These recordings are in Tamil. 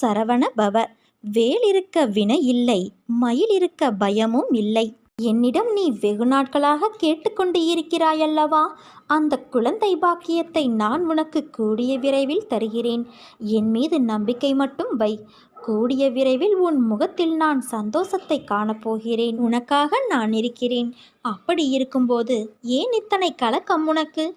சரவண பவ. வேல் இருக்க வினை இல்லை மயில் இருக்க பயமும் இல்லை. என்னிடம் நீ வெகு நாட்களாக கேட்டுக்கொண்டு இருக்கிறாயல்லவா? அந்த குழந்தை பாக்கியத்தை நான் உனக்கு கூடிய விரைவில் தருகிறேன். என் மீது நம்பிக்கை மட்டும் வை. கூடிய விரைவில் உன் முகத்தில் நான் சந்தோஷத்தை காணப்போகிறேன் உனக்காக நான் இருக்கிறேன். அப்படி இருக்கும்போது ஏன் இத்தனை கலக்கம் உனக்கு?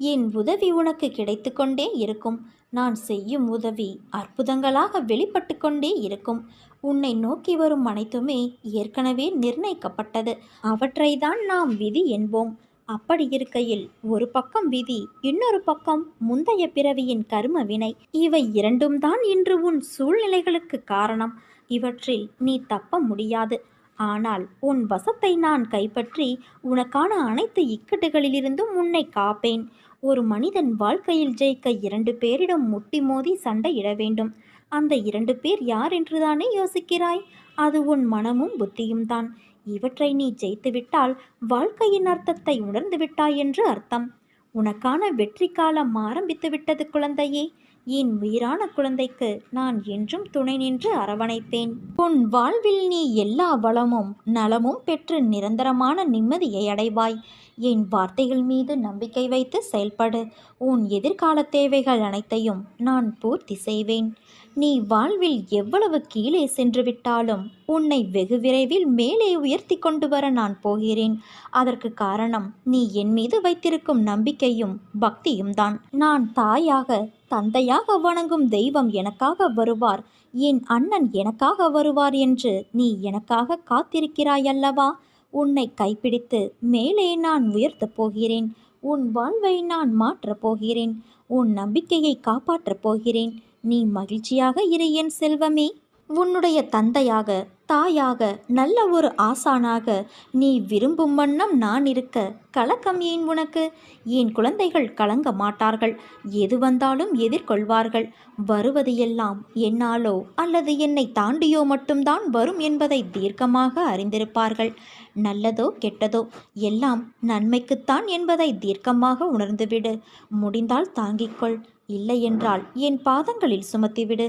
என் உதவி உனக்கு கிடைத்து கொண்டே இருக்கும். நான் செய்யும் உதவி அற்புதங்களாக வெளிப்பட்டு கொண்டே இருக்கும். உன்னை நோக்கி வரும் அனைத்துமே ஏற்கனவே நிர்ணயிக்கப்பட்டது. அவற்றை தான் நாம் விதி என்போம். அப்படி இருக்கையில் ஒரு பக்கம் விதி இன்னொரு பக்கம் முந்தைய பிறவியின் கர்ம வினை. இவை இரண்டும் தான் இன்று உன் சூழ்நிலைகளுக்கு காரணம். இவற்றில் நீ தப்ப முடியாது. ஆனால் உன் வசத்தை நான் கைப்பற்றி உனக்கான அனைத்து இக்கட்டுகளிலிருந்தும் உன்னை காப்பேன். ஒரு மனிதன் வாழ்க்கையில் ஜெயிக்க இரண்டு பேரிடம் முட்டி மோதி சண்டையிட வேண்டும். அந்த இரண்டு பேர் யார் என்றுதானே யோசிக்கிறாய்? அது உன் மனமும் புத்தியும் தான். இவற்றை நீ ஜெயித்துவிட்டால் வாழ்க்கையின் அர்த்தத்தை உணர்ந்து விட்டாய் என்று அர்த்தம். உனக்கான வெற்றி காலம் ஆரம்பித்து விட்டது குழந்தையே. என் உயிரான குழந்தைக்கு நான் என்றும் துணை நின்று அரவணைப்பேன். உன் வாழ்வில் நீ எல்லா வளமும் நலமும் பெற்று நிரந்தரமான நிம்மதியை அடைவாய். என் வார்த்தைகள் மீது நம்பிக்கை வைத்து செயல்படு. உன் எதிர்கால தேவைகள் அனைத்தையும் நான் பூர்த்தி செய்வேன். நீ வாழ்வில் எவ்வளவு கீழே சென்று விட்டாலும் உன்னை வெகு விரைவில் மேலே உயர்த்தி கொண்டு வர நான் போகிறேன். அதற்கு காரணம் நீ என் மீது வைத்திருக்கும் நம்பிக்கையும் பக்தியும் தான். நான் தாயாக தந்தையாக வணங்கும் தெய்வம் எனக்காக வருவார். என் அண்ணன் எனக்காக வருவார் என்று நீ எனக்காக காத்திருக்கிறாய் அல்லவா? உன்னை கைப்பிடித்து மேலே நான் உயர்த்தப் போகிறேன். உன் வாழ்வை நான் மாற்றப் போகிறேன். உன் நம்பிக்கையை காப்பாற்றப் போகிறேன். நீ மகிழ்ச்சியாக இரு என் செல்வமே. உன்னுடைய தந்தையாக தாயாக நல்ல ஒரு ஆசானாக நீ விரும்பும் வண்ணம் நான் இருக்க கலக்கம் ஏன் உனக்கு? என் குழந்தைகள் கலங்க மாட்டார்கள். எது வந்தாலும் எதிர்கொள்வார்கள். வருவது எல்லாம் என்னாலோ அல்லது என்னை தாண்டியோ மட்டும்தான் வரும் என்பதை தீர்க்கமாக அறிந்திருப்பார்கள். நல்லதோ கெட்டதோ எல்லாம் நன்மைக்குத்தான் என்பதை தீர்க்கமாக உணர்ந்துவிடு. முடிந்தால் தாங்கிக்கொள் இல்லையென்றால் என் பாதங்களில் சுமத்திவிடு.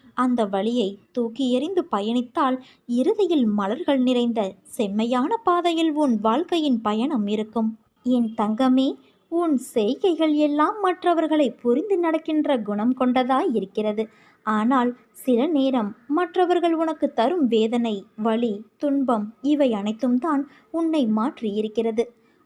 அந்த வழியை தூக்கி எறிந்து பயணித்தால் இறுதியில் மலர்கள் நிறைந்த செம்மையான பாதையில் உன் வாழ்க்கையின் பயணம் இருக்கும். என் தங்கமே உன் செய்கைகள் எல்லாம் மற்றவர்களை புரிந்து நடக்கின்ற குணம் கொண்டதாய் இருக்கிறது. ஆனால் சில நேரம் மற்றவர்கள் உனக்கு தரும் வேதனை வலி துன்பம் இவை அனைத்தும் தான் உன்னை மாற்றி இருக்கிறது.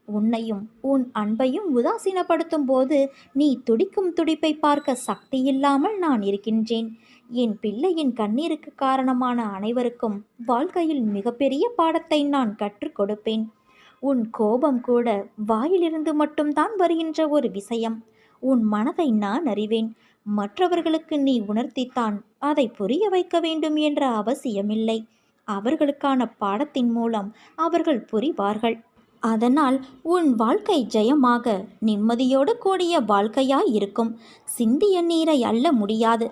உன்னையும் உன் அன்பையும் உதாசீனப்படுத்தும் போது நீ துடிக்கும் துடிப்பை பார்க்க சக்தி இல்லாமல் நான் இருக்கின்றேன். என் பிள்ளையின் கண்ணீருக்கு காரணமான அனைவருக்கும் வாழ்க்கையில் மிகப்பெரிய பாடத்தை நான் கற்றுக் கொடுப்பேன். உன் கோபம் கூட வாயிலிருந்து மட்டும்தான் வருகின்ற ஒரு விஷயம். உன் மனதை நான் அறிவேன். மற்றவர்களுக்கு நீ உணர்த்தித்தான் அதை புரிய வைக்க வேண்டும் என்ற அவசியமில்லை. அவர்களுக்கான பாடத்தின் மூலம் அவர்கள் புரிவார்கள். அதனால் உன் வாழ்க்கை ஜெயமாக நிம்மதியோடு கூடிய வாழ்க்கையாய் இருக்கும். சிந்திய நீரை அல்ல முடியாது.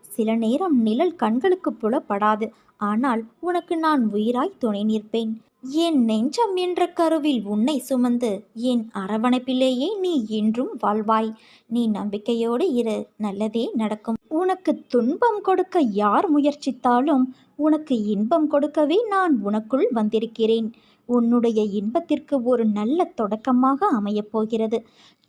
சில நேரம் நிழல் கண்களுக்கு புலப்படாது. ஆனால் உனக்கு நான் உயிராய் துணை நிற்பேன். என் நெஞ்சம் என்ற கருவில் உன்னை சுமந்து என் அரவணைப்பிலேயே நீ என்றும் வாழ்வாய். நீ நம்பிக்கையோடு இரு நல்லதே நடக்கும். உனக்கு துன்பம் கொடுக்க யார் முயற்சித்தாலும் உனக்கு இன்பம் கொடுக்கவே நான் உனக்குள் வந்திருக்கிறேன். உன்னுடைய இன்பத்திற்கு ஒரு நல்ல தொடக்கமாக அமையப் போகிறது.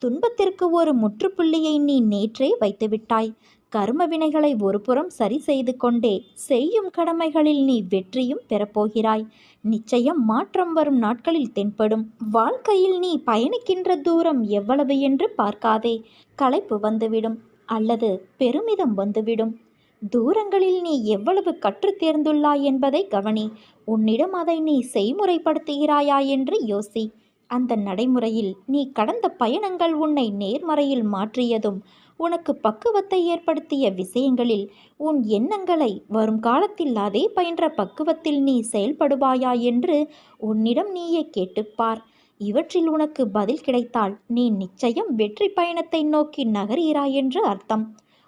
துன்பத்திற்கு ஒரு முற்றுப்புள்ளியை நீ நேற்றே வைத்துவிட்டாய். கர்ம வினைகளை ஒருபுறம் சரி செய்து கொண்டே செய்யும் கடமைகளில் நீ வெற்றியும் பெறப்போகிறாய். நிச்சயம் மாற்றம் வரும் நாட்களில் தென்படும். வாழ்க்கையில் நீ பயணிக்கின்ற தூரம் எவ்வளவு என்று பார்க்காதே. களைப்பு வந்துவிடும் அல்லது பெருமிதம் வந்துவிடும். தூரங்களில் நீ எவ்வளவு கற்றுத் தேர்ந்துள்ளாய் என்பதை கவனி. உன்னிடம் அதை நீ செய்முறைப்படுத்துகிறாயா என்று யோசி. அந்த நடைமுறையில் நீ கடந்த பயணங்கள் உன்னை நேர்மறையில் மாற்றியதும் உனக்கு பக்குவத்தை ஏற்படுத்திய விஷயங்களில் உன் எண்ணங்களை வரும் காலத்தில் அதே பயின்ற பக்குவத்தில் நீ செயல்படுவாயா என்று உன்னிடம் நீயே கேட்டுப்பார். இவற்றில் உனக்கு பதில் கிடைத்தால் நீ நிச்சயம் வெற்றி பயணத்தை நோக்கி நகர்கிறாய் என்று அர்த்தம்.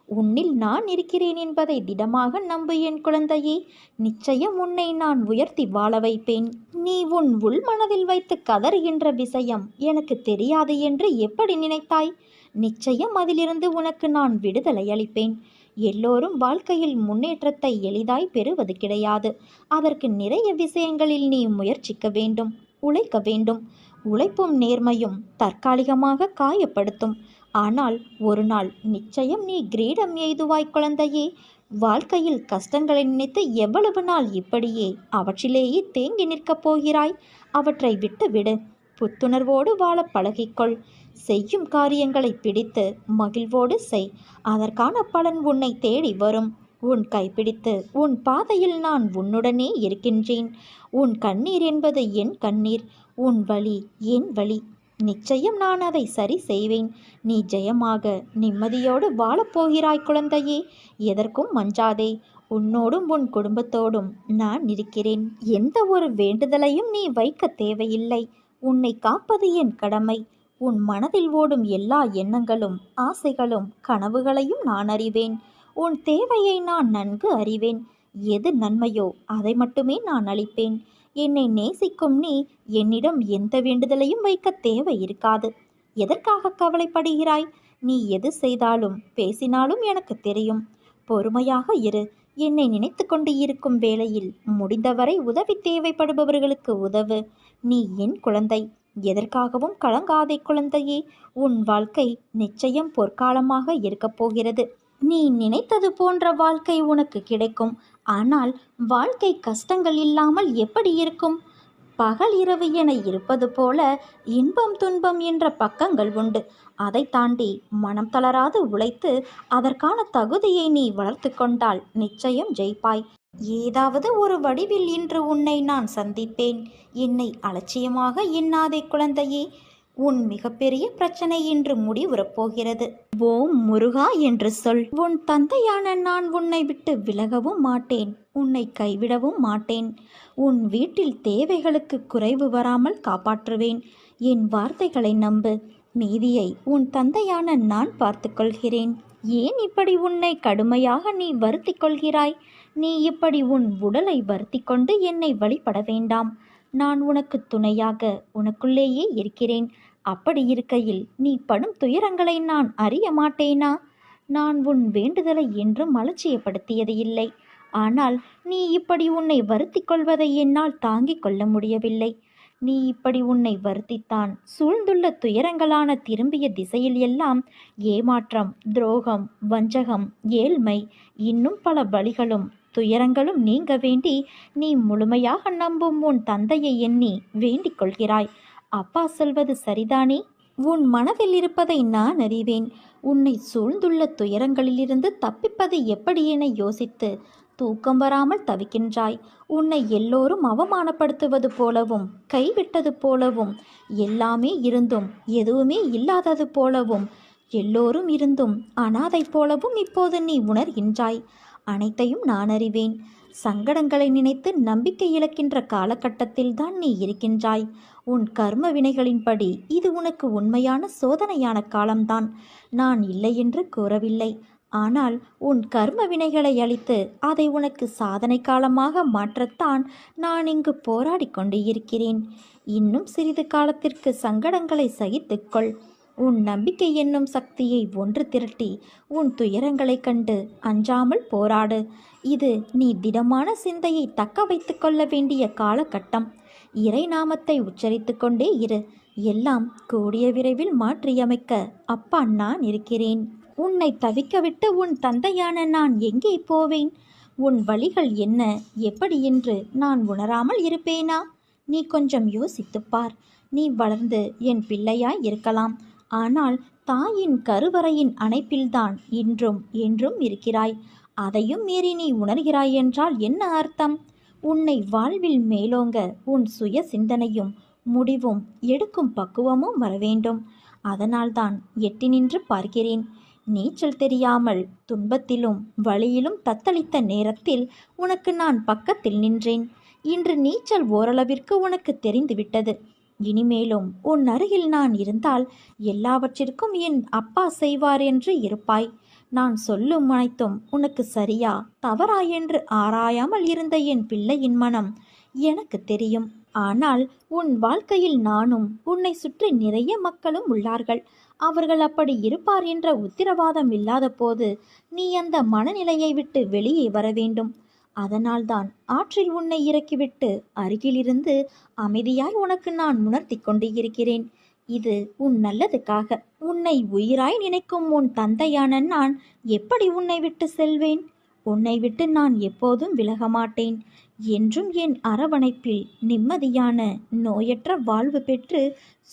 உன்னில் நான் இருக்கிறேன் என்பதை திடமாக நம்பு என் குழந்தையே. நிச்சயம் உன்னை நான் உயர்த்தி வாழ வைப்பேன். நீ உன் உள் மனதில் வைத்து கதறுகின்ற விஷயம் எனக்கு தெரியாது என்று எப்படி நினைத்தாய்? நிச்சயம் அதிலிருந்து உனக்கு நான் விடுதலை அளிப்பேன். எல்லோரும் வாழ்க்கையில் முன்னேற்றத்தை எளிதாய் பெறுவது கிடையாது. அதற்கு நிறைய விஷயங்களில் நீ முயற்சிக்க வேண்டும் உழைக்க வேண்டும். உழைப்பும் நேர்மையும் தற்காலிகமாக காயப்படுத்தும். ஆனால் ஒரு நாள் நிச்சயம் நீ கிரீடம் எய்துவாய் குழந்தையே. வாழ்க்கையில் கஷ்டங்களை நினைத்து எவ்வளவு நாள் இப்படியே அவற்றிலேயே தேங்கி நிற்கப் போகிறாய்? அவற்றை விட்டு விடு புத்துணர்வோடு வாழ பழகிக்கொள். செய்யும் காரியங்களை பிடித்து மகிழ்வோடு செய். அதற்கான பலன் உன்னை தேடி வரும். உன் கைப்பிடித்து உன் பாதையில் நான் உன்னுடனே இருக்கின்றேன். உன் கண்ணீர் என்பது என் கண்ணீர். உன் வழி என் வழி நிச்சயம் நான் அதை சரி செய்வேன். நீ ஜெயமாக நிம்மதியோடு வாழப்போகிறாய் குழந்தையே. எதற்கும் மஞ்சாதே. உன்னோடும் உன் குடும்பத்தோடும் நான் இருக்கிறேன். எந்த ஒரு வேண்டுதலையும் நீ வைக்க தேவையில்லை. உன்னை காப்பது என் கடமை. உன் மனதில் ஓடும் எல்லா எண்ணங்களும் ஆசைகளும் கனவுகளையும் நான் அறிவேன். உன் தேவையை நான் நன்கு அறிவேன். எது நன்மையோ அதை மட்டுமே நான் அளிப்பேன். என்னை நேசிக்கும் நீ என்னிடம் எந்த வேண்டுதலையும் வைக்க தேவை இருக்காது. எதற்காக கவலைப்படுகிறாய்? நீ எது செய்தாலும் பேசினாலும் எனக்கு தெரியும். பொறுமையாக இரு. என்னை நினைத்து கொண்டு இருக்கும் வேளையில் முடிந்தவரை உதவி தேவைப்படுபவர்களுக்கு உதவு. நீ என் குழந்தை. எதற்காகவும் கலங்காதே குழந்தையே. உன் வாழ்க்கை நிச்சயம் பொற்காலமாக இருக்கப் போகிறது. நீ நினைத்தது போன்ற வாழ்க்கை உனக்கு கிடைக்கும். ஆனால் வாழ்க்கை கஷ்டங்கள் இல்லாமல் எப்படி இருக்கும்? பகல் இரவு என இருப்பது போல இன்பம் துன்பம் என்ற பக்கங்கள் உண்டு. அதை தாண்டி மனம் தளராது உழைத்து அதற்கான தகுதியை நீ வளர்த்து கொண்டால் நிச்சயம் ஜெயிப்பாய். ஏதாவது ஒரு வடிவில் இன்று உன்னை நான் சந்திப்பேன். என்னை அலட்சியமாக எண்ணாதே குழந்தையே. உன் மிகப்பெரிய பிரச்சனை இன்று முடிவுறப் போகிறது ஓம் முருகா என்று சொல். உன் தந்தையான நான் உன்னை விட்டு விலகவும் மாட்டேன். உன்னை கைவிடவும் மாட்டேன். உன் வீட்டில் தேவைகளுக்கு குறைவு வராமல் காப்பாற்றுவேன். என் வார்த்தைகளை நம்பு. மீதியை உன் தந்தையான நான் பார்த்துக்கொள்கிறேன். ஏன் இப்படி உன்னை கடுமையாக நீ வருத்திக் கொள்கிறாய்? நீ இப்படி உன் உடலை வருத்தி கொண்டு என்னை வழிபட வேண்டாம். நான் உனக்கு துணையாக உனக்குள்ளேயே இருக்கிறேன். அப்படி இருக்கையில் நீ படும் துயரங்களை நான் அறிய மாட்டேனா? நான் உன் வேண்டுதலை என்றும் அலட்சியப்படுத்தியது இல்லை. ஆனால் நீ இப்படி உன்னை வருத்தி கொள்வதை என்னால் தாங்கிக் கொள்ள முடியவில்லை. நீ இப்படி உன்னை வருத்தித்தான் சூழ்ந்துள்ள துயரங்களான திரும்பிய திசையில் எல்லாம் ஏமாற்றம் துரோகம் வஞ்சகம் ஏழ்மை இன்னும் பல வழிகளும் துயரங்களும் நீங்க வேண்டி நீ முழுமையாக நம்பும் உன் தந்தையை எண்ணி வேண்டிக் கொள்கிறாய். அப்பா சொல்வது சரிதானே? உன் மனதில் இருப்பதை நான் அறிவேன். உன்னை சூழ்ந்துள்ள துயரங்களிலிருந்து தப்பிப்பது எப்படி என யோசித்து தூக்கம் வராமல் தவிக்கின்றாய். உன்னை எல்லோரும் அவமானப்படுத்துவது போலவும் கைவிட்டது போலவும் எல்லாமே இருந்தும் எதுவுமே இல்லாதது போலவும் எல்லோரும் இருந்தும் அனாதை போலவும் இப்போது நீ உணர்கின்றாய். அனைத்தையும் நான் அறிவேன். சங்கடங்களை நினைத்து நம்பிக்கை இழக்கின்ற காலகட்டத்தில் தான் நீ இருக்கின்றாய். உன் கர்ம வினைகளின்படி இது உனக்கு உண்மையான சோதனையான காலம்தான். நான் இல்லை என்று கூறவில்லை. ஆனால் உன் கர்ம வினைகளை அளித்து அதை உனக்கு சாதனை காலமாக மாற்றத்தான் நான் இங்கு போராடி கொண்டு இருக்கிறேன் இன்னும் சிறிது காலத்திற்கு சங்கடங்களை சகித்துக்கொள் உன் நம்பிக்கை என்னும் சக்தியை ஒன்று திரட்டி உன் துயரங்களைக் கண்டு அஞ்சாமல் போராடு. இது நீ திடமான சிந்தையை தக்க வைத்து கொள்ள வேண்டிய காலகட்டம். இறை நாமத்தை உச்சரித்து கொண்டே இரு. எல்லாம் கூடிய விரைவில் மாற்றியமைக்க அப்பா நான் இருக்கிறேன். உன்னை தவிக்கவிட்டு உன் தந்தையான நான் எங்கே போவேன்? உன் வழிகள் என்ன? எப்படி என்று நான் உணராமல் இருப்பேனா? நீ கொஞ்சம் யோசித்துப் பார். நீ வளர்ந்து என் பிள்ளையாய் இருக்கலாம். ஆனால் தாயின் கருவறையின் அணைப்பில்தான் இன்றும் என்றும் இருக்கிறாய். அதையும் மீறி நீ உணர்கிறாய் என்றால் என்ன அர்த்தம்? உன்னை வாழ்வில் மேலோங்க உன் சுய சிந்தனையும் முடிவும் எடுக்கும் பக்குவமும் வரவேண்டும். அதனால்தான் எட்டி நின்று பார்க்கிறேன். நீச்சல் தெரியாமல் துன்பத்திலும் வழியிலும் தத்தளித்த நேரத்தில் உனக்கு நான் பக்கத்தில் நின்றேன். இன்று நீச்சல் ஓரளவிற்கு உனக்கு தெரிந்துவிட்டது. இனிமேலும் உன் அருகில் நான் இருந்தால் எல்லாவற்றிற்கும் என் அப்பா செய்வார் என்று இருப்பாய். நான் சொல்லும் அனைத்தும் உனக்கு சரியா தவறா என்று ஆராயாமல் இருந்த என் பிள்ளையின் மனம் எனக்கு தெரியும். ஆனால் உன் வாழ்க்கையில் நானும் உன்னை சுற்றி நிறைய மக்களும் உள்ளார்கள். அவர்கள் அப்படி இருப்பார் என்ற உத்திரவாதம் இல்லாத போது நீ அந்த மனநிலையை விட்டு வெளியே வர வேண்டும். அதனால்தான் ஆற்றில் உன்னை இறக்கிவிட்டு அருகிலிருந்து அமைதியாய் உனக்கு நான் உணர்த்தி கொண்டு இருக்கிறேன். இது உன் நல்லதுக்காக. உன்னை உயிராய் நினைக்கும் உன் தந்தையான நான் எப்படி உன்னை விட்டு செல்வேன்? உன்னை விட்டு நான் எப்போதும் விலக மாட்டேன் என்றும் என் அரவணைப்பில் நிம்மதியான நோயற்ற வாழ்வு பெற்று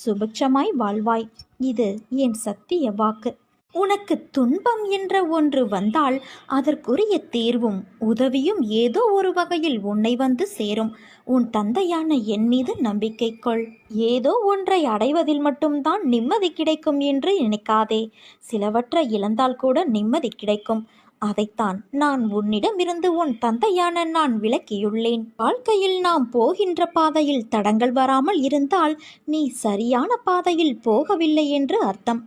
சுபிட்சமாய் வாழ்வாய். இது என் சத்திய வாக்கு. உனக்கு துன்பம் என்ற ஒன்று வந்தால் அதற்குரிய தீர்வும் உதவியும் ஏதோ ஒரு வகையில் உன்னை வந்து சேரும். உன் தந்தையான என் மீது நம்பிக்கை கொள். ஏதோ ஒன்றை அடைவதில் மட்டும்தான் நிம்மதி கிடைக்கும் என்று நினைக்காதே. சிலவற்றை இழந்தால் கூட நிம்மதி கிடைக்கும். அதைத்தான் நான் உன்னிடமிருந்து உன் தந்தையான நான் விளக்கியுள்ளேன். வாழ்க்கையில் நாம் போகின்ற பாதையில் தடங்கள் வராமல் இருந்தால் நீ சரியான பாதையில் போகவில்லை என்று அர்த்தம்.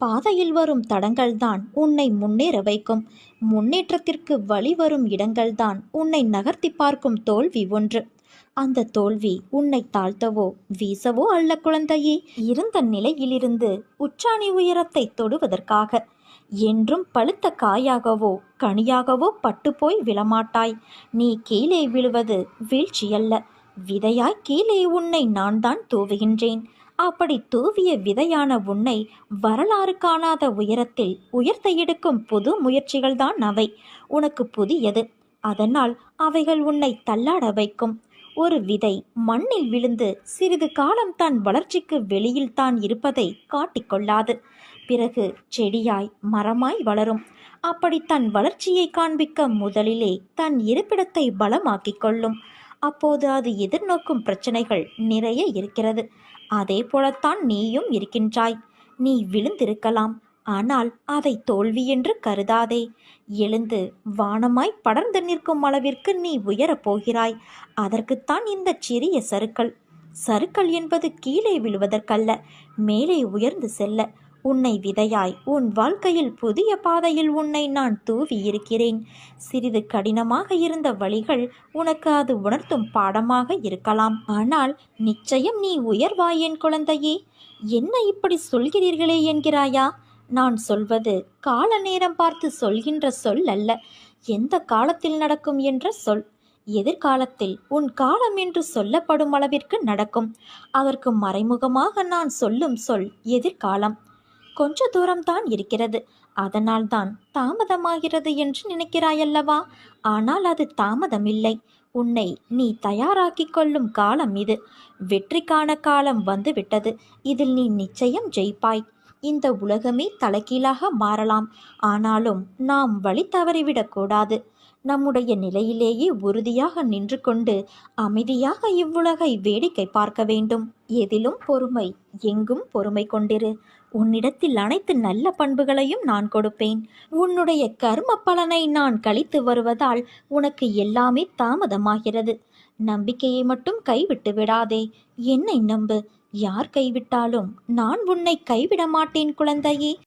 பாதையில் வரும் தடங்கள்தான் உன்னை முன்னேற வைக்கும். முன்னேற்றத்திற்கு வழி வரும் இடங்கள்தான் உன்னை நகர்த்தி பார்க்கும் தோல்வி ஒன்று. அந்த தோல்வி உன்னை தாழ்த்தவோ வீசவோ அல்ல குழந்தையே. இருந்த நிலையிலிருந்து உச்சாணி உயரத்தை தொடுவதற்காக என்றும் பழுத்த காயாகவோ கனியாகவோ பட்டுப்போய் விழமாட்டாய். நீ கீழே விழுவது வீழ்ச்சியல்ல. விதையாய் கீழே உன்னை நான் தான் தூவுகின்றேன். அப்படி தூவிய விதையான உன்னை வரலாறு காணாத உயரத்தில் உயர்த்த எடுக்கும் புது முயற்சிகள்தான் அவை. உனக்கு புதியது. அதனால் அவைகள் உன்னை தள்ளாட வைக்கும். ஒரு விதை மண்ணில் விழுந்து சிறிது காலம் தன் வளர்ச்சிக்கு வெளியில் தான் இருப்பதை காட்டிக்கொள்ளாது பிறகு செடியாய் மரமாய் வளரும். அப்படி தன் வளர்ச்சியை காண்பிக்க முதலிலே தன் இருப்பிடத்தை பலமாக்கிக் கொள்ளும். அப்போது அது எதிர்நோக்கும் பிரச்சனைகள் நிறைய இருக்கிறது. அதே போலத்தான் நீயும் இருக்கின்றாய். நீ விழுந்திருக்கலாம். ஆனால் அதை தோல்வி என்று கருதாதே. எழுந்து வானமாய் படர்ந்து நிற்கும் அளவிற்கு நீ உயரப் போகிறாய். அதற்குத்தான் இந்த சிறிய சருக்கள். சருக்கள் என்பது கீழே விழுவதற்கல்ல மேலே உயர்ந்து செல்ல. உன்னை விதையாய் உன் வாழ்க்கையில் புதிய பாதையில் உன்னை நான் தூவி இருக்கிறேன் சிறிது கடினமாக இருந்த வழிகள் உனக்கு அது உணர்த்தும் பாடமாக இருக்கலாம். ஆனால் நிச்சயம் நீ உயர்வாய் என் குழந்தையே. என்ன இப்படி சொல்கிறீர்களே என்கிறாயா? நான் சொல்வது கால நேரம் பார்த்து சொல்கின்ற சொல் அல்ல. எந்த காலத்தில் நடக்கும் என்ற சொல். எதிர்காலத்தில் உன் காலம் என்று சொல்லப்படும் அளவிற்கு நடக்கும். அதற்கு மறைமுகமாக நான் சொல்லும் சொல் எதிர்காலம். கொஞ்ச தூரம்தான் இருக்கிறது. அதனால்தான் தாமதமாகிறது என்று நினைக்கிறாயல்லவா? ஆனால் அது தாமதமில்லை. உன்னை நீ தயாராக்கிக் கொள்ளும் காலம் இது. வெற்றிக்கான காலம் வந்துவிட்டது. இதில் நீ நிச்சயம் ஜெயிப்பாய். இந்த உலகமே தலைகீழாக மாறலாம். ஆனாலும் நாம் வழி தவறிவிடக்கூடாது நம்முடைய நிலையிலேயே உறுதியாக நின்று கொண்டு அமைதியாக இவ்வுலகை வேடிக்கை பார்க்க வேண்டும். எதிலும் பொறுமை எங்கும் பொறுமை கொண்டிரு. உன்னிடத்தில் அனைத்து நல்ல பண்புகளையும் நான் கொடுப்பேன். உன்னுடைய கர்ம பலனை நான் கழித்து வருவதால் உனக்கு எல்லாமே தாமதமாகிறது. நம்பிக்கையை மட்டும் கைவிட்டு விடாதே. என்னை நம்பு. யார் கைவிட்டாலும் நான் உன்னை கைவிட மாட்டேன் குழந்தையே.